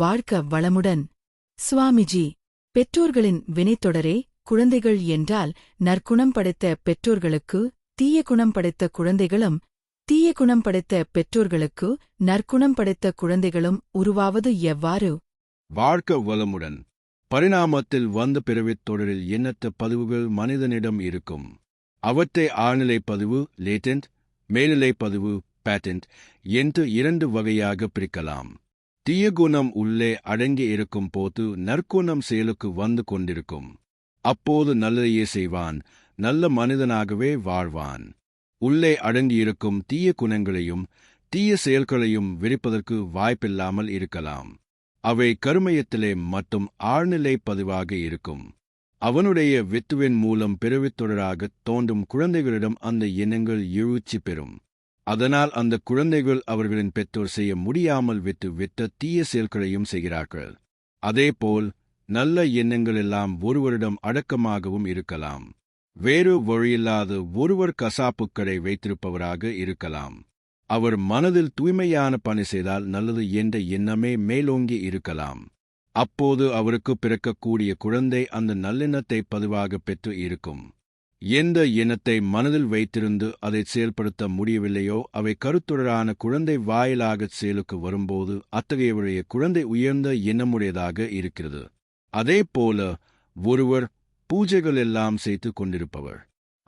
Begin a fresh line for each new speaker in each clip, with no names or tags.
வாழ்க்க வளமுடன் சுவாமிஜி பெற்றோர்களின் வினைத்தொடரே குழந்தைகள் என்றால் நற்குணம் படைத்த பெற்றோர்களுக்கு தீய குணம் படைத்த குழந்தைகளும் தீய குணம் படைத்த பெற்றோர்களுக்கு நற்குணம் படைத்த குழந்தைகளும் உருவாவது எவ்வாறு
வாழ்க்க வளமுடன் பரிணாமத்தில் வந்த பிறவித் தொடரில் எண்ணற்ற பதிவுகள் மனிதனிடம் இருக்கும் அவற்றை ஆழ்நிலை பதிவு லேட்டன்ட் மேல்நிலை பதிவு பேட்டன்ட் என்று இரண்டு வகையாக பிரிக்கலாம் தீயகுணம் உள்ளே அடங்கி இருக்கும் போது நற்குணம் செயலுக்கு வந்து கொண்டிருக்கும் அப்போது நல்லதையே செய்வான் நல்ல மனிதனாகவே வாழ்வான் உள்ளே அடங்கியிருக்கும் தீய குணங்களையும் தீய செயல்களையும் விரிப்பதற்கு வாய்ப்பில்லாமல் இருக்கலாம் அவை கருமையத்திலே மட்டும் ஆழ்நிலை பதிவாக இருக்கும் அவனுடைய வித்துவின் மூலம் பிறவித் தோன்றும் குழந்தைகளிடம் அந்த எண்ணங்கள் எழுச்சி பெறும் அதனால் அந்த குழந்தைகள் அவர்களின் பெற்றோர் செய்ய முடியாமல் விட்டு விட்ட தீய செயல்களையும் செய்கிறார்கள் அதேபோல் நல்ல எண்ணங்கள் எல்லாம் ஒருவரிடம் அடக்கமாகவும் இருக்கலாம் வேறு வழியில்லாத ஒருவர் கசாப்புக்கடை வைத்திருப்பவராக இருக்கலாம் அவர் மனதில் தூய்மையான பணி செய்தால் நல்லது என்ற எண்ணமே மேலோங்கி இருக்கலாம் அப்போது அவருக்கு பிறக்கக்கூடிய குழந்தை அந்த நல்லெண்ணத்தை பதிவாக பெற்று இருக்கும் எந்த எண்ணத்தை மனதில் வைத்திருந்து அதை செயல்படுத்த முடியவில்லையோ அவை கருத்துடரான குழந்தை வாயிலாக செயலுக்கு வரும்போது அத்தகையவருடைய குழந்தை உயர்ந்த எண்ணமுடையதாக இருக்கிறது அதே போல ஒருவர் பூஜைகள் எல்லாம் செய்து கொண்டிருப்பவர்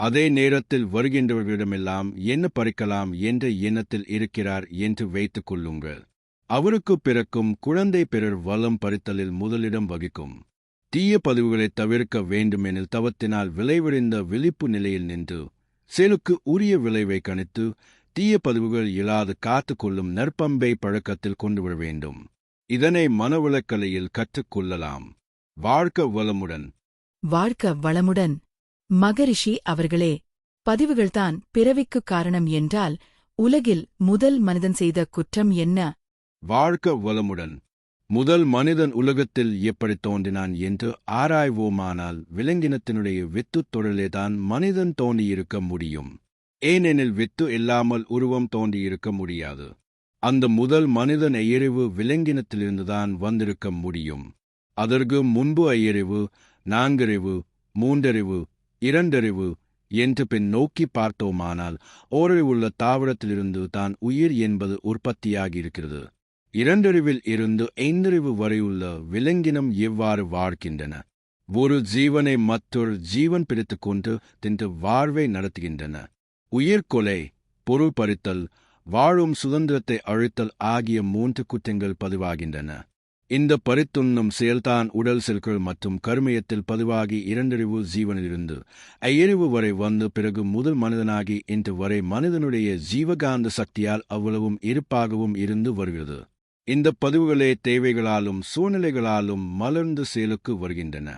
அதே நேரத்தில் வருகின்றவர்களிடமெல்லாம் என்ன பறிக்கலாம் என்ற எண்ணத்தில் இருக்கிறார் என்று வைத்துக் கொள்ளுங்கள் அவருக்கு பிறக்கும் குழந்தை பிறர் வலம் பறித்தலில் முதலிடம் வகிக்கும் தீய பதிவுகளை தவிர்க்க வேண்டும் எனில் தவத்தினால் விளைவடைந்த விழிப்பு நிலையில் நின்று செயலுக்கு உரிய விளைவை கணித்து தீய பதிவுகள் இல்லாது காத்து கொள்ளும் நற்பம்பை பழக்கத்தில் கொண்டுவிட வேண்டும் இதனை மனவிளக்கலையில் கற்றுக்கொள்ளலாம் வாழ்க்க வளமுடன்
வாழ்க்க வளமுடன் மகரிஷி அவர்களே பதிவுகள்தான் பிறவிக்கு காரணம் என்றால் உலகில் முதல் மனிதன் செய்த குற்றம் என்ன
வாழ்க்க வளமுடன் முதல் மனிதன் உலகத்தில் எப்படி தோன்றினான் என்று ஆராய்வோமானால் விலங்கினத்தினுடைய வித்துத் தொழிலேதான் மனிதன் தோன்றியிருக்க முடியும் ஏனெனில் வித்து இல்லாமல் உருவம் தோன்றியிருக்க முடியாது அந்த முதல் மனிதன் எயறிவு விலங்கினத்திலிருந்துதான் வந்திருக்க முடியும் அதற்கு முன்பு ஐயறிவு நான்கறிவு மூன்றறிவு இரண்டறிவு என்று பின் நோக்கி பார்த்தோமானால் ஓரறிவுள்ள தாவரத்திலிருந்து தான் உயிர் என்பது உற்பத்தியாகியிருக்கிறது இரண்டறிவில் இருந்து ஐந்தறிவு வரையுள்ள விலங்கினம் எவ்வாறு வாழ்கின்றன ஒரு ஜீவனை மற்றொரு ஜீவன் பிரித்து கொண்டு தின்று வாழ்வை நடத்துகின்றன உயிர்கொலை பொருள் பறித்தல் வாழும் சுதந்திரத்தை அழித்தல் ஆகிய மூன்று குற்றங்கள் பதிவாகின்றன இந்த பரித்துண்ணும் செயல்தான் உடல் செல்கள் மற்றும் கருமையத்தில் பதிவாகி இரண்டறிவு ஜீவனிலிருந்து ஐயறிவு வரை வந்து பிறகு முதல் மனிதனாகி இன்று வரை மனிதனுடைய ஜீவகாந்த சக்தியால் அவ்வளவும் இருப்பாகவும் இருந்து வருகிறது இந்த பதிவுகளே தேவைகளாலும் சூழ்நிலைகளாலும் மலர்ந்து செயலுக்கு வருகின்றன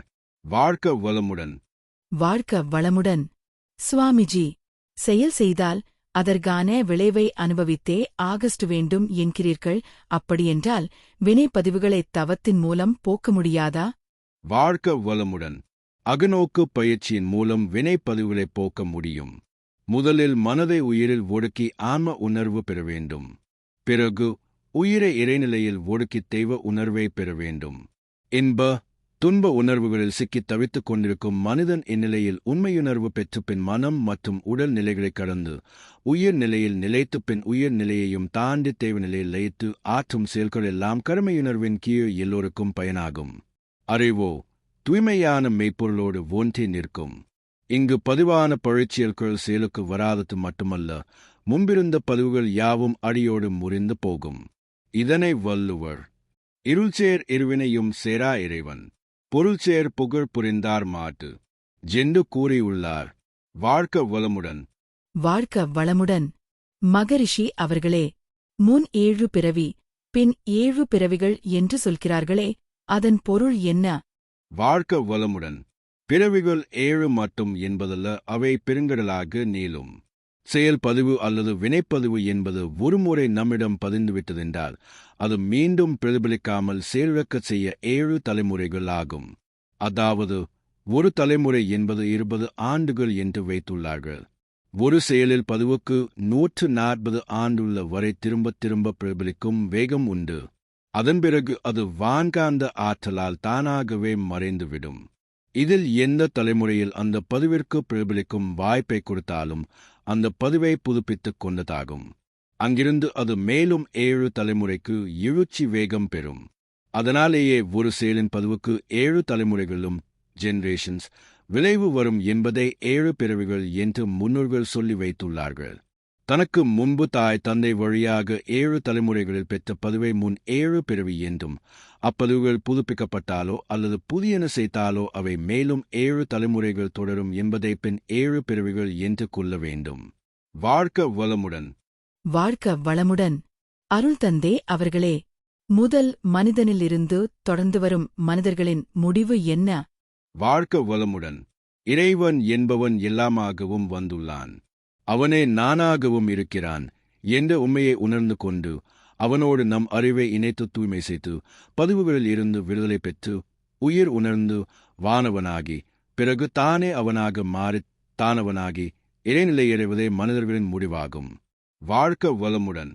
வாழ்க்க வளமுடன்
வாழ்க்க வளமுடன் சுவாமிஜி செயல் செய்தால் அதற்கான விளைவை அனுபவித்தே ஆகஸ்ட் வேண்டும் என்கிறீர்கள் அப்படியென்றால் வினைப்பதிவுகளை தவத்தின் மூலம் போக்க முடியாதா
வாழ்க்க வளமுடன் அகநோக்கு பயிற்சியின் மூலம் வினைப்பதிவுகளை போக்க முடியும் முதலில் மனதை உயிரில் ஒடுக்கி ஆன்ம உணர்வு பெற வேண்டும் பிறகு உயிரை இறைநிலையில் ஒடுக்கி தெய்வ உணர்வை பெற வேண்டும் இன்ப துன்ப உணர்வுகளில் சிக்கித் தவித்துக் கொண்டிருக்கும் மனிதன் இந்நிலையில் உண்மையுணர்வு பெற்று பின் மனம் மற்றும் உடல் நிலைகளை கடந்து உயிர் நிலையில் நிலைத்து பின் உயிர் நிலையையும் தாண்டி தேவ நிலையில் லயித்து ஆற்றும் செயல்கள் எல்லாம் கருமையுணர்வின் கீழ் எல்லோருக்கும் பயனாகும் அறிவோ தூய்மையான மெய்ப்பொருளோடு ஒன்றி நிற்கும் இங்கு பதிவான பழிச்செயல்கள் செயலுக்கு வராதது மட்டுமல்ல முன்பிருந்த பதிவுகள் யாவும் அடியோடு முறிந்து போகும் இதனை வல்லுவர் இருள்சேர் இருவினையும் சேரா இறைவன் பொருள்சேர் புகழ் புரிந்தார் மாட்டு ஜெண்டு கூறியுள்ளார் வாழ்க்க வளமுடன்
வாழ்க்க வளமுடன் மகரிஷி அவர்களே முன் ஏழு பிறவி பின் ஏழு பிறவிகள் என்று சொல்கிறார்களே அதன் பொருள் என்ன
வாழ்க்க வளமுடன் பிறவிகள் ஏழு மட்டும் என்பதல்ல அவை பெருங்கடலாக நீளும் செயல்பதிவு அல்லது வினைப்பதிவு என்பது ஒருமுறை நம்மிடம் பதிந்துவிட்டதென்றால் அது மீண்டும் பிரதிபலிக்காமல் செயலிழக்க செய்ய ஏழு தலைமுறைகள் ஆகும் அதாவது ஒரு தலைமுறை என்பது இருபது ஆண்டுகள் என்று வைத்துள்ளார்கள் ஒரு செயலில் பதிவுக்கு நூற்று நாற்பது ஆண்டுள்ள வரை திரும்ப திரும்ப பிரபலிக்கும் வேகம் உண்டு அதன் பிறகு அது வான்காந்த ஆற்றலால் தானாகவே மறைந்துவிடும் இதில் எந்த தலைமுறையில் அந்த பதிவிற்கு பிரபலிக்கும் வாய்ப்பை கொடுத்தாலும் அந்த பதிவை புதுப்பித்துக் கொண்டதாகும் அங்கிருந்து அது மேலும் ஏழு தலைமுறைக்கு எழுச்சி வேகம் பெறும் அதனாலேயே ஒரு செயலின் பதிவுக்கு ஏழு தலைமுறைகளும் ஜெனரேஷன்ஸ் விளைவு வரும் என்பதை ஏழு பிறவிகள் என்று முன்னோர்கள் சொல்லி வைத்துள்ளார்கள் தனக்கு முன்பு தாய் தந்தை வழியாக ஏழு தலைமுறைகளில் பெற்ற பதிவை முன் ஏழு பிறவி என்றும் அப்பதிவுகள் புதுப்பிக்கப்பட்டாலோ அல்லது புதியன செய்தாலோ அவை மேலும் ஏழு தலைமுறைகள் தொடரும் என்பதை பின் ஏழு பிரிவுகள் என்று கொள்ள வேண்டும் வாழ்க்க வளமுடன்
வாழ்க்க வளமுடன் அருள் தந்தே அவர்களே முதல் மனிதனிலிருந்து தொடர்ந்து வரும் மனிதர்களின் முடிவு என்ன
வாழ்க்க வளமுடன் இறைவன் என்பவன் எல்லாமாகவும் வந்துள்ளான் அவனே நானாகவும் இருக்கிறான் என்ற உண்மையை உணர்ந்து கொண்டு அவனோடு நம் அறிவை இணைத்து தூய்மை செய்து பதிவுகளில் இருந்து விடுதலை பெற்று உயிர் உணர்ந்து வானவனாகி பிறகு தானே அவனாக மாறி தானவனாகி இடைநிலை இறைவதே மனிதர்களின் முடிவாகும் வாழ்க்க வளமுடன்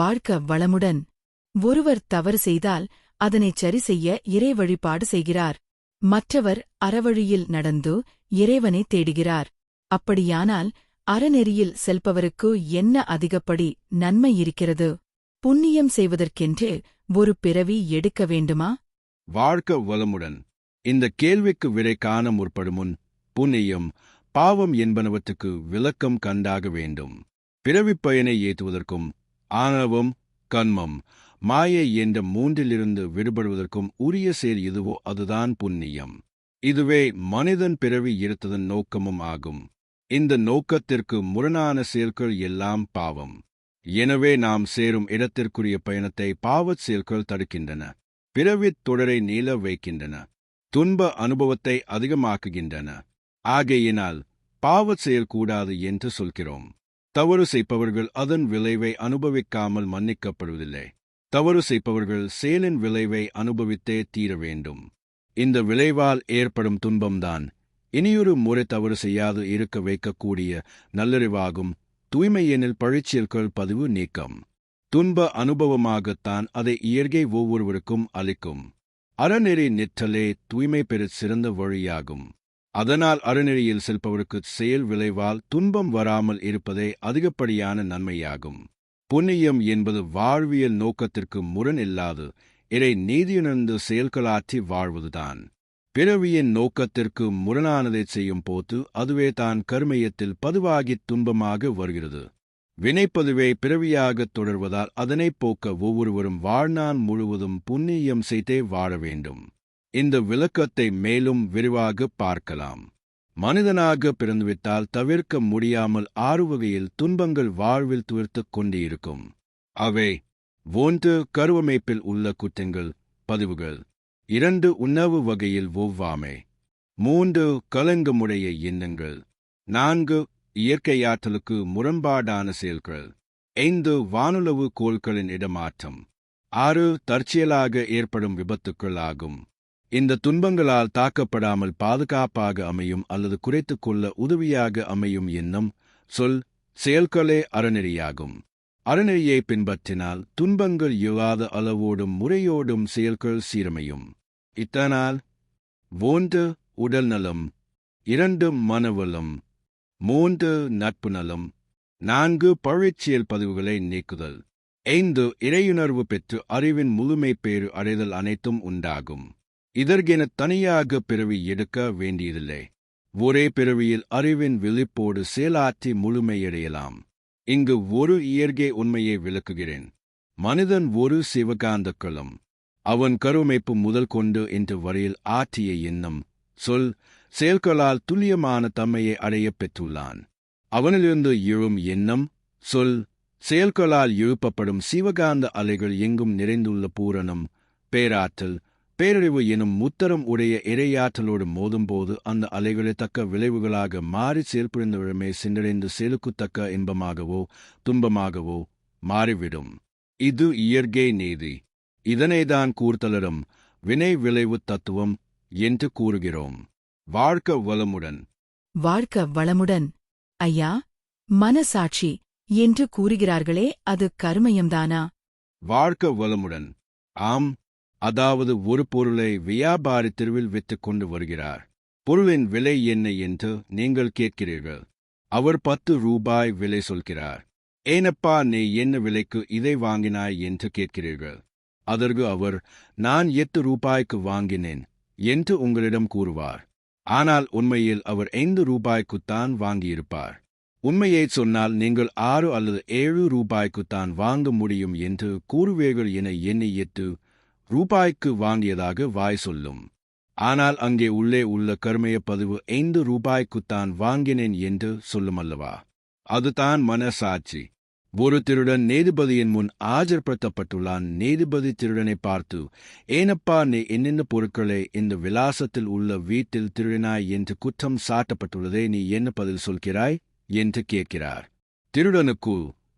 வாழ்க்க வளமுடன் ஒருவர் தவறு செய்தால் அதனை சரி செய்ய இறை வழிபாடு செய்கிறார் மற்றவர் அறவழியில் நடந்து இறைவனை தேடுகிறார் அப்படியானால் அறநெறியில் செல்பவருக்கு என்ன அதிகப்படி நன்மை இருக்கிறது புண்ணியம் செய்வதற்கென்று ஒரு பிறவி எடுக்க வேண்டுமா
வாழ்க்க வளமுடன் இந்த கேள்விக்கு விடை காண முற்படுமுன் புண்ணியம் பாவம் என்பனவற்றுக்கு விளக்கம் கண்டாக வேண்டும் பிறவிப் பயனை ஏற்றுவதற்கும் ஆணவம் கண்மம் மாயை என்ற மூன்றிலிருந்து விடுபடுவதற்கும் உரிய செயல் இதுவோ அதுதான் புண்ணியம் இதுவே மனிதன் பிறவி எடுத்ததன் நோக்கமும் ஆகும் இந்த நோக்கத்திற்கு முரணான செயல்கள் எல்லாம் பாவம் எனவே நாம் சேரும் இடத்திற்குரிய பயணத்தை பாவச் செயல்கள் தடுக்கின்றன பிறவித் தொடரை நீள வைக்கின்றன துன்ப அனுபவத்தை அதிகமாக்குகின்றன ஆகையினால் பாவச் செயல் கூடாது என்று சொல்கிறோம் தவறு செய்பவர்கள் அதன் விளைவை அனுபவிக்காமல் மன்னிக்கப்படுவதில்லை தவறு செய்பவர்கள் செயலின் விளைவை அனுபவித்தே தீர வேண்டும் இந்த விளைவால் ஏற்படும் துன்பம்தான் இனியொரு முறை தவறு செய்யாது இருக்க வைக்கக்கூடிய நல்லறிவாகும் தூய்மை எனில் பழிச்சியல்கள் பதிவு நீக்கம் துன்ப அனுபவமாகத்தான் அதை இயற்கை ஒவ்வொருவருக்கும் அளிக்கும் அறநெறி நிற்றலே தூய்மை பெற சிறந்த வழியாகும் அதனால் அறநெறியில் செல்பவருக்கு செயல் விளைவால் துன்பம் வராமல் இருப்பதே அதிகப்படியான நன்மையாகும் புண்ணியம் என்பது வாழ்வியல் நோக்கத்திற்கு முரண் இல்லாது இதை நீதியுணர்ந்து செயல்களாற்றி வாழ்வதுதான் பிறவியின் நோக்கத்திற்கு முரணானதை செய்யும் போது அதுவே தான் கருமையத்தில் பதுவாகித் துன்பமாக வருகிறது வினைப்பதுவே பிறவியாகத் தொடர்வதால் அதனைப் போக்க ஒவ்வொருவரும் வாழ்நாள் முழுவதும் புண்ணியம் செய்தே வாழ வேண்டும் இந்த விளக்கத்தை மேலும் விரிவாகப் பார்க்கலாம் மனிதனாக பிறந்துவிட்டால் தவிர்க்க முடியாமல் ஆறு வகையில் துன்பங்கள் வாழ்வில் துவர்த்துக் கொண்டிருக்கும் அவை ஒன்று கருவமைப்பில் உள்ள குற்றங்கள் பதிவுகள் இரண்டு உணவு வகையில் ஒவ்வாமை மூன்று கலங்கு முறைய எண்ணங்கள் நான்கு இயற்கையாற்றலுக்கு முரண்பாடான செயல்கள் ஐந்து வானுளவு கோள்களின் இடமாற்றம் ஆறு தற்செயலாக ஏற்படும் விபத்துக்கள் ஆகும் இந்த துன்பங்களால் தாக்கப்படாமல் பாதுகாப்பாக அமையும் அல்லது குறைத்துக்கொள்ள கொள்ள உதவியாக அமையும் எண்ணம் சொல் செயல்களே அறநெறியாகும் அறநெறியை பின்பற்றினால் துன்பங்கள் இல்லாத அளவோடும் முறையோடும் செயல்கள் சீரமையும் இத்தனால் ஒன்று உடல் நலம் இரண்டு மனவளம் மூன்று நட்பு நலம் நான்கு பழச்சியல் பதிவுகளை நீக்குதல் ஐந்து இறையுணர்வு பெற்று அறிவின் முழுமை பேறு அடைதல் அனைத்தும் உண்டாகும் இதற்கென தனியாக பிறவி எடுக்க வேண்டியதில்லை ஒரே பிறவியில் அறிவின் விழிப்போடு செயலாற்றி முழுமையடையலாம் இங்கு ஒரு இயற்கை உண்மையை விளக்குகிறேன் மனிதன் ஒரு சிவகாந்த குலம் அவன் கருமைப்பு முதல் கொண்டு என்று வரையில் ஆற்றிய எண்ணம் சொல் செயல்களால் துல்லியமான தம்மையை அடைய பெற்றுள்ளான் அவனிலிருந்து எழும் எண்ணம் சொல் செயல்களால் எழுப்பப்படும் சிவகாந்த அலைகள் எங்கும் நிறைந்துள்ள பூரணம் பேராற்றல் பேரழிவு எனும் முத்தரம் உடைய இரையாற்றலோடு மோதும்போது அந்த அலைகளை தக்க விளைவுகளாக மாறி செயல்புரிந்தவழமே சிந்தடைந்து செயலுக்குத்தக்க இன்பமாகவோ துன்பமாகவோ மாறிவிடும் இது இயற்கை நீதி இதனைதான் கூர்த்தலரும் வினை விளைவு தத்துவம் என்று கூறுகிறோம் வாழ்க்க வளமுடன்
வாழ்க்க வளமுடன் ஐயா மனசாட்சி என்று கூறுகிறார்களே அது கருமயம்தானா
வாழ்க்க வளமுடன் ஆம் அதாவது ஒரு பொருளை வியாபாரி தெருவில் வித்து கொண்டு வருகிறார் பொருளின் விலை என்ன என்று நீங்கள் கேட்கிறீர்கள் அவர் பத்து ரூபாய் விலை சொல்கிறார் ஏனப்பா நீ என்ன விலைக்கு இதை வாங்கினாய் என்று கேட்கிறீர்கள் அதற்கு அவர் நான் எட்டு ரூபாய்க்கு வாங்கினேன் என்று உங்களிடம் கூறுவார் ஆனால் உண்மையில் அவர் ஐந்து ரூபாய்க்குத்தான் வாங்கியிருப்பார் உண்மையை சொன்னால் நீங்கள் ஆறு அல்லது ஏழு ரூபாய்க்குத்தான் வாங்க முடியும் என்று கூறுவீர்கள் என எண்ணி எட்டு ரூபாய்க்கு வாங்கியதாக வாய் சொல்லும் ஆனால் அங்கே உள்ளே உள்ள கருமைய பதிவு ஐந்து ரூபாய்க்குத்தான் வாங்கினேன் என்று சொல்லுமல்லவா அதுதான் மனசாட்சி ஒரு திருடன் நேதுபதியின் முன் ஆஜர்படுத்தப்பட்டுள்ளான் நேதுபதி திருடனை பார்த்து ஏனப்பா நீ என்னென்ன பொருட்களை இந்த விலாசத்தில் உள்ள வீட்டில் திருடினாய் என்று குற்றம் சாட்டப்பட்டுள்ளதே நீ என்ன பதில் சொல்கிறாய் என்று கேட்கிறார் திருடனுக்கு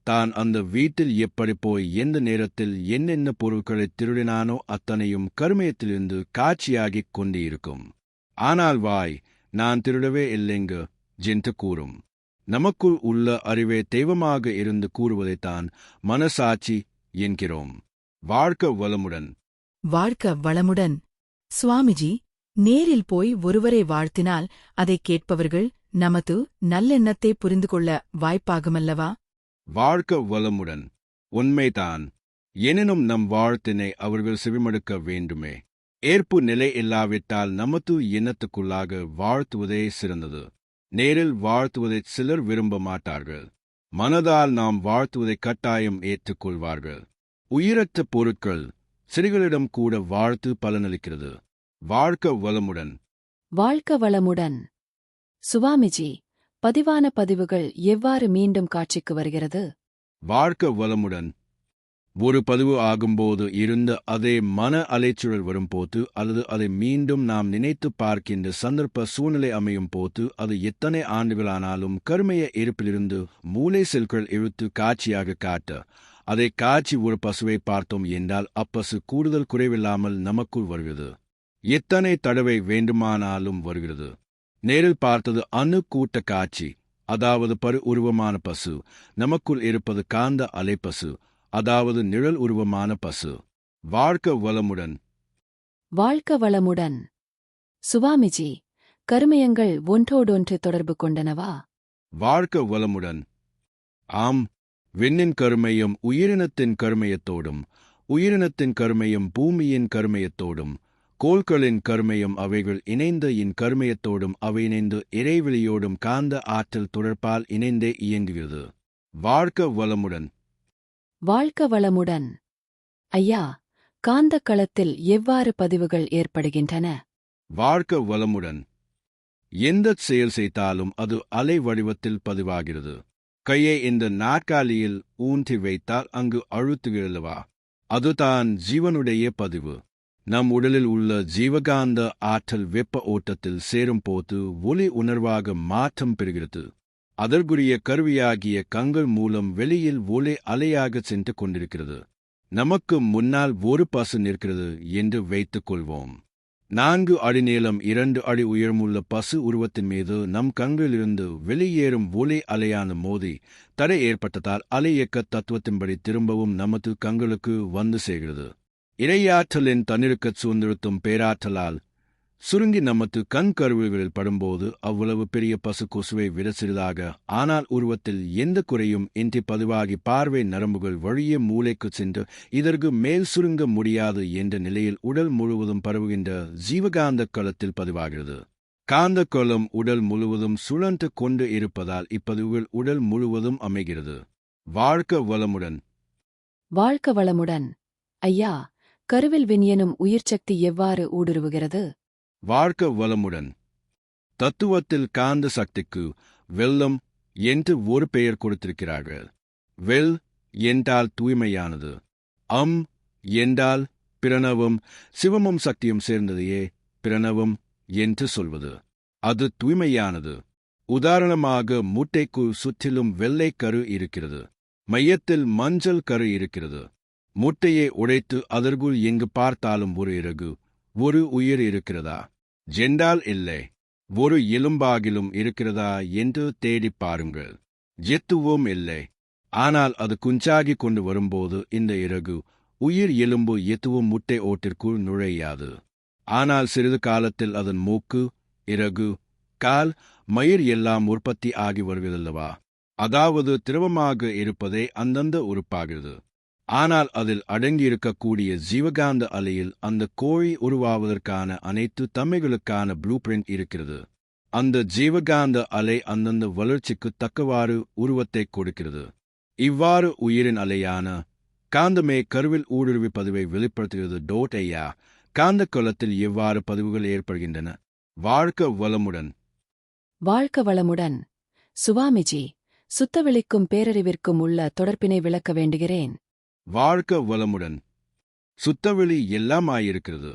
தான் அந்த வீட்டில் எப்படி போய் எந்த நேரத்தில் என்னென்ன பொருட்களை திருடினானோ அத்தனையும் கருமயத்திலிருந்து காட்சியாகிக் கொண்டிருக்கும் ஆனால் வாய் நான் திருடவே இல்லைங்க ஜென்று கூறும் நமக்குள் உள்ள அறிவே தெய்வமாக இருந்து கூறுவதைத்தான் மனசாட்சி என்கிறோம் வாழ்க்க வளமுடன்
வாழ்க்க வளமுடன் சுவாமிஜி நேரில் போய் ஒருவரை வாழ்த்தினால் அதைக் கேட்பவர்கள் நமது நல்லெண்ணத்தை புரிந்து கொள்ள வாய்ப்பாகுமல்லவா
வாழ்க்க வளமுடன் உண்மைதான் எனினும் நம் வாழ்த்தினை அவர்கள் செவிமடுக்க வேண்டுமே ஏற்பு நிலை இல்லாவிட்டால் நமது இனத்துக்குள்ளாக வாழ்த்துவதே சிறந்தது நேரில் வாழ்த்துவதை சிலர் விரும்ப மாட்டார்கள் மனதால் நாம் வாழ்த்துவதை கட்டாயம் ஏற்றுக்கொள்வார்கள் உயிரற்ற பொருட்கள் சிறுகளிடம் கூட வாழ்த்து பலனளிக்கிறது வாழ்க்க வளமுடன்
வாழ்க்க வளமுடன் சுவாமிஜி பதிவான பதிவுகள் எவ்வாறு மீண்டும் காட்சிக்கு வருகிறது
வாழ்க்க வளமுடன் ஒரு பதிவு ஆகும்போது இருந்த அதே மன அலைச்சூழல் போது அல்லது அதை மீண்டும் நாம் நினைத்து பார்க்கின்ற சந்தர்ப்ப சூழ்நிலை அமையும் போது அது எத்தனை ஆண்டுகளானாலும் கருமைய இருப்பிலிருந்து மூளை செல்கள் இழுத்து காட்சியாக காட்ட அதை காட்சி ஒரு பசுவை பார்த்தோம் என்றால் அப்பசு கூடுதல் குறைவில்லாமல் நமக்குள் வருகிறது எத்தனை தடவை வேண்டுமானாலும் வருகிறது நேரில் பார்த்தது அணு கூட்ட காட்சி அதாவது பரு உருவமான பசு நமக்குள் இருப்பது காந்த அலை பசு அதாவது நிழல் உருவமான பசு வாழ்க்க வளமுடன்
வாழ்க்க வளமுடன் சுவாமிஜி கருமயங்கள் ஒன்றோடொன்று தொடர்பு கொண்டனவா
வாழ்க்க வளமுடன் ஆம் விண்ணின் கருமையும் உயிரினத்தின் கருமையத்தோடும் உயிரினத்தின் கருமையும் பூமியின் கருமையத்தோடும் கோள்களின் கருமையும் அவைகள் இணைந்த இன் கருமையத்தோடும் அவை இணைந்து இறைவெளியோடும் காந்த ஆற்றல் தொடர்பால் இணைந்தே இயங்குகிறது வாழ்க்க வளமுடன்
வாழ்க்க வளமுடன் ஐயா காந்த களத்தில் எவ்வாறு பதிவுகள் ஏற்படுகின்றன
வாழ்க்க வளமுடன் எந்த செயல் செய்தாலும் அது அலை வடிவத்தில் பதிவாகிறது கையை இந்த நாற்காலியில் ஊன்றி வைத்தால் அங்கு அழுத்துகிறதுவா அதுதான் ஜீவனுடைய பதிவு நம் உடலில் உள்ள ஜீவகாந்த ஆற்றல் வெப்ப ஓட்டத்தில் சேரும்போது ஒலி உணர்வாக மாற்றம் பெறுகிறது அதற்குரிய கருவியாகிய கங்கள் மூலம் வெளியில் ஒலி அலையாக சென்று கொண்டிருக்கிறது நமக்கு முன்னால் ஒரு பசு நிற்கிறது என்று வைத்துக் கொள்வோம் நான்கு அடி நீளம் இரண்டு அடி உயரமுள்ள பசு உருவத்தின் மீது நம் கங்கிலிருந்து வெளியேறும் ஒலி அலையான மோதி தடை ஏற்பட்டதால் அலை இயக்க தத்துவத்தின்படி திரும்பவும் நமது கங்களுக்கு வந்து சேர்கிறது இறையாற்றலின் தன்னிருக்கச் சூழ்ந்திருத்தும் பேராற்றலால் சுருங்கி நமது கண் கருவிகளில் படும்போது அவ்வளவு பெரிய பசு கொசுவை விட சிறிதாக ஆனால் உருவத்தில் எந்த குறையும் இன்றி பதிவாகி பார்வை நரம்புகள் வழியே மூளைக்கு சென்று இதற்கு மேல் சுருங்க முடியாது என்ற நிலையில் உடல் முழுவதும் பரவுகின்ற ஜீவகாந்த களத்தில் பதிவாகிறது காந்த கோலம் உடல் முழுவதும் சுழன்று கொண்டு இருப்பதால் இப்பதிவுகள் உடல் முழுவதும் அமைகிறது வாழ்க்க வளமுடன்
வாழ்க்க வளமுடன் ஐயா கருவில் உயிர் சக்தி எவ்வாறு ஊடுருவுகிறது
வாழ்க்க வளமுடன் தத்துவத்தில் காந்த சக்திக்கு வெள்ளம் என்று ஒரு பெயர் கொடுத்திருக்கிறார்கள் வெல் என்றால் தூய்மையானது அம் என்றால் பிரணவும் சிவமும் சக்தியும் சேர்ந்ததையே பிரணவும் என்று சொல்வது அது தூய்மையானது உதாரணமாக மூட்டைக்குள் சுற்றிலும் வெள்ளை கரு இருக்கிறது மையத்தில் மஞ்சள் கரு இருக்கிறது முட்டையை உழைத்து அதற்குள் எங்கு பார்த்தாலும் ஒரு இறகு ஒரு உயிர் இருக்கிறதா ஜெண்டால் இல்லை ஒரு எலும்பாகிலும் இருக்கிறதா என்று தேடி பாருங்கள் ஜெத்துவோம் இல்லை ஆனால் அது குஞ்சாகி கொண்டு வரும்போது இந்த இறகு உயிர் எலும்பு எத்துவும் முட்டை ஓட்டிற்குள் நுழையாது ஆனால் சிறிது காலத்தில் அதன் மூக்கு இறகு கால் மயிர் எல்லாம் உற்பத்தி ஆகி வருவதல்லவா அதாவது திரவமாக இருப்பதே அந்தந்த உறுப்பாகிறது ஆனால் அதில் அடங்கியிருக்கக்கூடிய ஜீவகாந்த அலையில் அந்த கோழி உருவாவதற்கான அனைத்து தம்மைகளுக்கான ப்ளூ பிரிண்ட் இருக்கிறது அந்த ஜீவகாந்த அலை அந்தந்த வளர்ச்சிக்கு தக்கவாறு உருவத்தை கொடுக்கிறது இவ்வாறு உயிரின் அலையான காந்தமே கருவில் ஊடுருவி பதிவை வெளிப்படுத்துகிறது டோட் ஐயா காந்த குலத்தில் எவ்வாறு பதிவுகள் ஏற்படுகின்றன வாழ்க்க வளமுடன்
வாழ்க்க வளமுடன் சுவாமிஜி சுத்தவெளிக்கும் பேரறிவிற்கும் உள்ள தொடர்பினை விளக்க வேண்டுகிறேன்
வாழ்க்க வளமுடன் சுத்தவெளி எல்லாமாயிருக்கிறது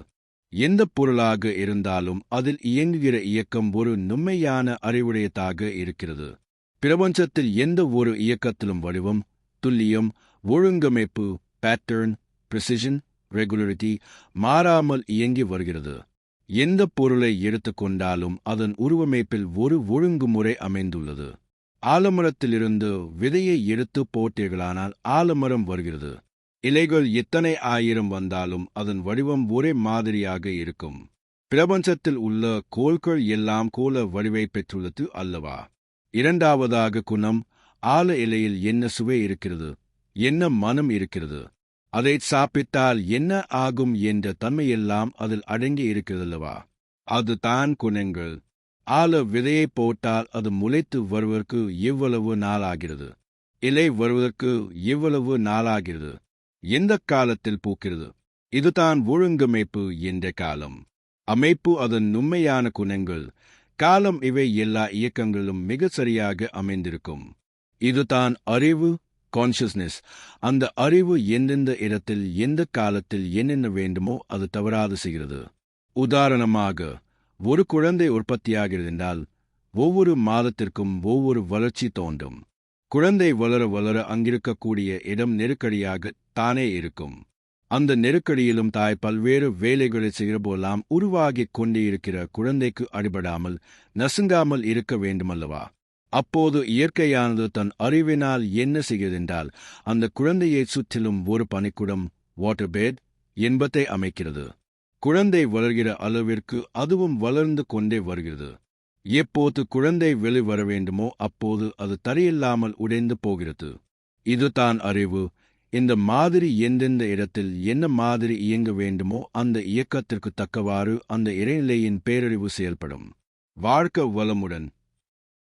எந்த பொருளாக இருந்தாலும் அதில் இயங்குகிற இயக்கம் ஒரு நுண்மையான அறிவுடையதாக இருக்கிறது பிரபஞ்சத்தில் எந்த ஒரு இயக்கத்திலும் வடிவம் துல்லியம் ஒழுங்கமைப்பு பேட்டர்ன் ப்ரிசிஷன் ரெகுலரிட்டி மாறாமல் இயங்கி வருகிறது எந்த பொருளை எடுத்துக்கொண்டாலும் அதன் உருவமைப்பில் ஒரு ஒழுங்குமுறை அமைந்துள்ளது ஆலமரத்திலிருந்து விதையை எடுத்து போட்டீர்களானால் ஆலமரம் வருகிறது இலைகள் எத்தனை ஆயிரம் வந்தாலும் அதன் வடிவம் ஒரே மாதிரியாக இருக்கும் பிரபஞ்சத்தில் உள்ள கோள்கள் எல்லாம் கோல வடிவை பெற்றுள்ளது அல்லவா இரண்டாவதாக குணம் ஆல இலையில் என்ன சுவை இருக்கிறது என்ன மனம் இருக்கிறது அதை சாப்பிட்டால் என்ன ஆகும் என்ற தன்மையெல்லாம் அதில் அடங்கி இருக்கிறதல்லவா அது தான் குணங்கள் ஆள விதையை போட்டால் அது முளைத்து வருவதற்கு எவ்வளவு நாளாகிறது இலை வருவதற்கு எவ்வளவு நாளாகிறது எந்த காலத்தில் பூக்கிறது இதுதான் ஒழுங்கமைப்பு என்ற காலம் அமைப்பு அதன் உண்மையான குணங்கள் காலம் இவை எல்லா இயக்கங்களும் மிக சரியாக அமைந்திருக்கும் இதுதான் அறிவு கான்சியஸ்னஸ் அந்த அறிவு எந்தெந்த இடத்தில் எந்த காலத்தில் என்னென்ன வேண்டுமோ அது தவறாது செய்கிறது உதாரணமாக ஒரு குழந்தை உற்பத்தியாகிறதென்றால் ஒவ்வொரு மாதத்திற்கும் ஒவ்வொரு வளர்ச்சி தோன்றும் குழந்தை வளர வளர அங்கிருக்கக்கூடிய இடம் நெருக்கடியாக தானே இருக்கும் அந்த நெருக்கடியிலும் தாய் பல்வேறு வேலைகளை செய்கிறபோலாம் உருவாகிக் கொண்டே இருக்கிற குழந்தைக்கு அடிபடாமல் நசுங்காமல் இருக்க வேண்டுமல்லவா அப்போது இயற்கையானது தன் அறிவினால் என்ன செய்கிறதென்றால் அந்த குழந்தையை சுற்றிலும் ஒரு பனிக்குடம் வாட்டர் பேட் என்பதை அமைக்கிறது குழந்தை வளர்கிற அளவிற்கு அதுவும் வளர்ந்து கொண்டே வருகிறது எப்போது குழந்தை வெளிவர வேண்டுமோ அப்போது அது தரையில்லாமல் உடைந்து போகிறது இதுதான் அறிவு இந்த மாதிரி எந்தெந்த இடத்தில் என்ன மாதிரி இயங்க வேண்டுமோ அந்த இயக்கத்திற்கு தக்கவாறு அந்த இறைநிலையின் பேரறிவு செயல்படும் வாழ்க்க வளமுடன்